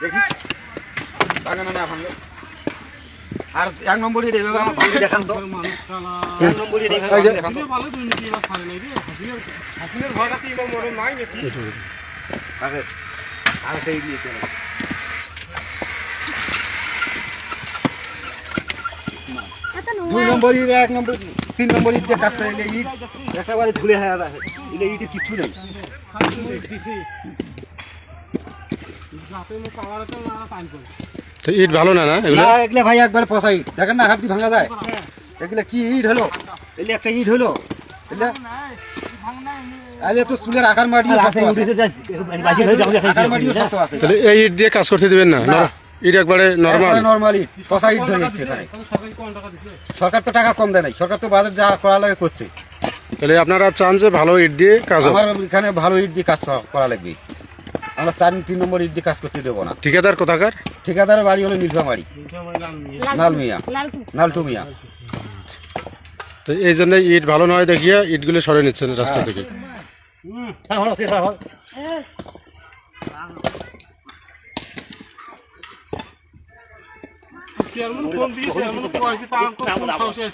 দেখি। ভাঙে না না আর এক নম্বরই এইভাবে আমার ভাঙে দেখান তো। এক নম্বরই এইভাবে দেখান তো। আগে আর সেই দিয়েছে দুই নম্বরই এক নম্বর তিন নম্বরই যে কাজ করে ইট। একেবারে ধুলে হয়ে যায় এলে ইটে কিচ্ছু নেই। তো ইট ভালো না না এগুলো? এগুলো ভাই একবার পচা ইট দেখেন না হাত দিয়ে ভাঙা যায়। এগুলো কি ইট হলো? এলে একটা ইট হলো? এলে আরে তো চুলের আকার মাটি আকার মাটিও শক্ত আছে। তাহলে এই ইট দিয়ে কাজ করতে দিবেন না। ইট একবারে নর্মাল নর্মাল ইট। পচা ইট ধরে এসছে সরকার তো টাকা কম দেয় নাই। সরকার তো বাজার যা করা লাগে করছে। তাহলে আপনারা চান যে ভালো ইট দিয়ে কাজ আমার এখানে ভালো ইট দিয়ে কাজ করা লাগবে। আমরা চার তিন নম্বর ইট দিয়ে কাজ করতে দেবো না। ঠিকাদার কোথাকার? ঠিকাদারের বাড়ি হলো নীলফামারি নাল মিয়া। নালটু মিয়া। তো এই জন্য ইট ভালো নয় দেখিয়া ইটগুলো সরে নিচ্ছেন রাস্তা থেকে।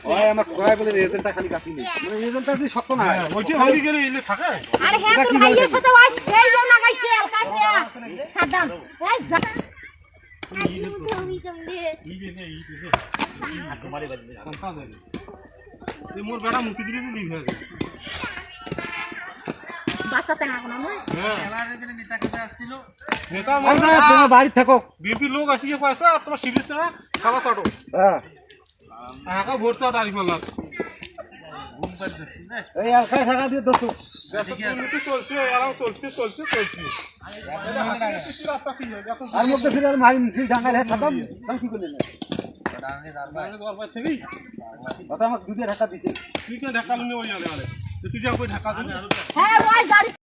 ওই আমার কয় বলে খালি কাটিনি মানে যদি না। হয় আরে হ্যাঁ তোর ভাইয়ের সাথে ওই সেই যে লাগাইছে কাইয়া সাদ্দাম এই যা। বাসা চেনা কোনো নয় আর না, তোমার বাড়ি থাকো। বিপি লোক আসিকে কয়েছে আর তোমার সিরিজ না খাওয়া চাটো হ্যাঁ। টাকা দিয়ে দোস্ত চলছে আরাম চলছে চলছে চলছে আর মধ্যে ফিরে আর মারি ফির ডাঙ্গায় হ্যাঁ থাকতাম আমি কি করলেন কথা আমাকে দুটো টাকা দিছে। তুই কেন ঢাকা লুনি ওই আলে আলে তুই যা কই ঢাকা দিবি হ্যাঁ ওই গাড়ি